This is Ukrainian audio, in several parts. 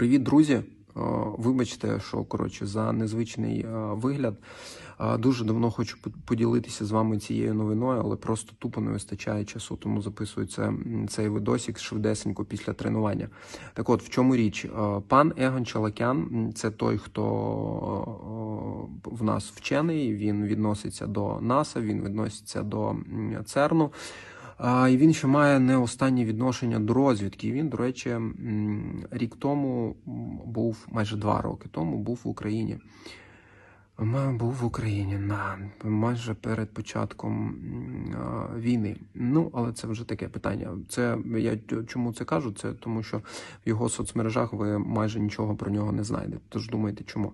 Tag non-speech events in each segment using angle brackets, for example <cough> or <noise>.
Привіт, друзі! Е, Вибачте, що коротше за незвичний е, вигляд. Е, Дуже давно хочу поділитися з вами цією новиною, але просто тупо не вистачає часу, тому записую це, цей видосик швидесенько після тренування. Так от, в чому річ? Пан Егон Чалакян це той, хто в нас вчений. Він відноситься до НАСА, він відноситься до ЦЕРНу. І він ще має не останнє відношення до розвідки. Він, до речі, рік тому був майже два роки тому був в Україні. М, Був в Україні на майже перед початком війни. Ну, але це вже таке питання. Це я чому це кажу? Це тому, що в його соцмережах ви майже нічого про нього не знайдете. Тож думаєте, чому?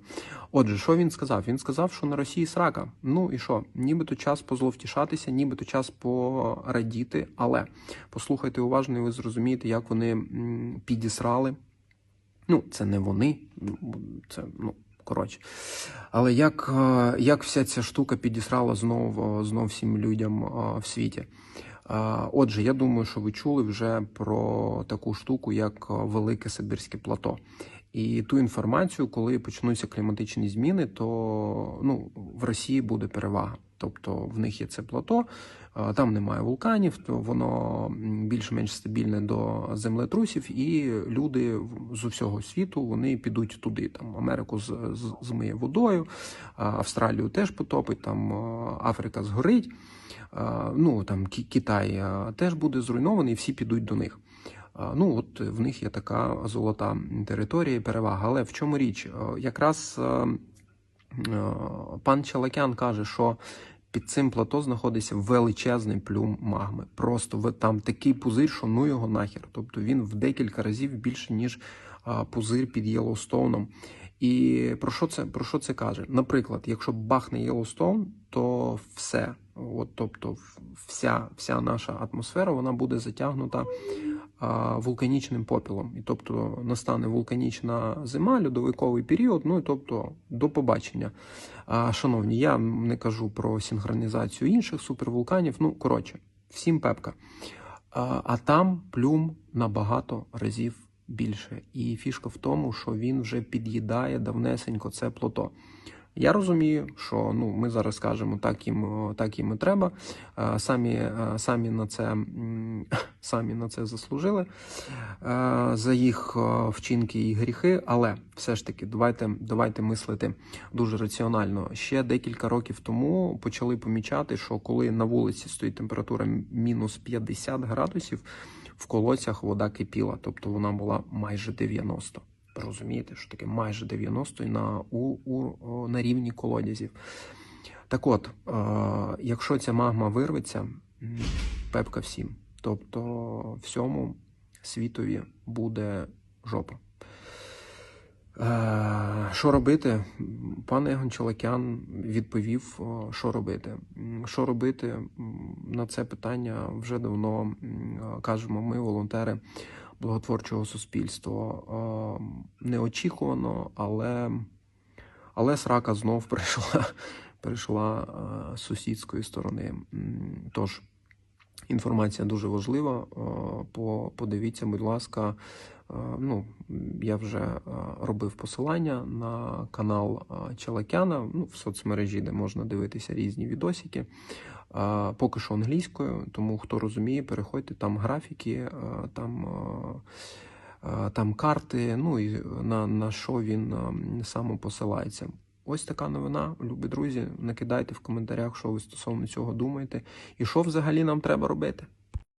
Отже, що він сказав? Він сказав, що на Росії срака. Ну і що? Нібито час позловтішатися, нібито час порадіти. Але послухайте уважно, і ви зрозумієте, як вони підісрали. Ну, це не вони, це ну. Коротше, але як, е, як вся ця штука підісрала знов, знов всім людям е, в світі? Е, Отже, я думаю, що ви чули вже про таку штуку, як Велике Сибірське плато. І ту інформацію, коли почнуться кліматичні зміни, то ну, в Росії буде перевага. Тобто в них є це плато, там немає вулканів, то воно більш-менш стабільне до землетрусів, і люди з усього світу вони підуть туди. Там Америку з, з, змиє водою, Австралію теж потопить, там Африка згорить. Ну там Китай теж буде зруйнований, і всі підуть до них. Ну, от в них є така золота територія перевага. Але в чому річ? Якраз пан Чалакян каже, що під цим плато знаходиться величезний плюм магми. Просто там такий пузир, що ну його нахер. Тобто він в декілька разів більше, ніж пузир під Єлоустоуном. І про що це про що це каже? Наприклад, якщо бахне Єлоустоун, то все, от тобто, вся, вся наша атмосфера вона буде затягнута вулканічним попілом. І тобто настане вулканічна зима, льодовиковий період. Ну і тобто до побачення. Шановні, я не кажу про синхронізацію інших супервулканів. Ну коротше, всім пепка. А, а там плюм набагато разів більше. І фішка в тому, що він вже під'їдає давнесенько це плато. Я розумію, що ну ми зараз скажемо так їм, так їм і треба. Е, Самі, е, самі на це <laughs> самі на це заслужили е, за їх вчинки і гріхи. Але все ж таки, давайте, давайте мислити дуже раціонально. Ще декілька років тому почали помічати, що коли на вулиці стоїть температура мінус 50 градусів, в колодцях вода кипіла, тобто вона була майже 90. Розумієте, що таке майже 90 і на, у, у, на рівні колодязів. Так от, е, якщо ця магма вирветься, пепка всім. Тобто всьому світові буде жопа. Е, Що робити? Пан Егон Чолакян відповів, що робити. Що робити на це питання вже давно кажемо ми, волонтери благотворчого суспільства. Неочікувано, але, але срака знов <laughs> прийшла, прийшла з сусідської сторони. Тож, інформація дуже важлива. Подивіться, будь ласка. Е, Ну, я вже е, робив посилання на канал е, Чалакяна ну, в соцмережі, де можна дивитися різні відосики. Поки що англійською, тому хто розуміє, переходьте там графіки, там, там карти, ну і на, на що він саме посилається. Ось така новина, любі друзі. Накидайте в коментарях, що ви стосовно цього думаєте, і що взагалі нам треба робити.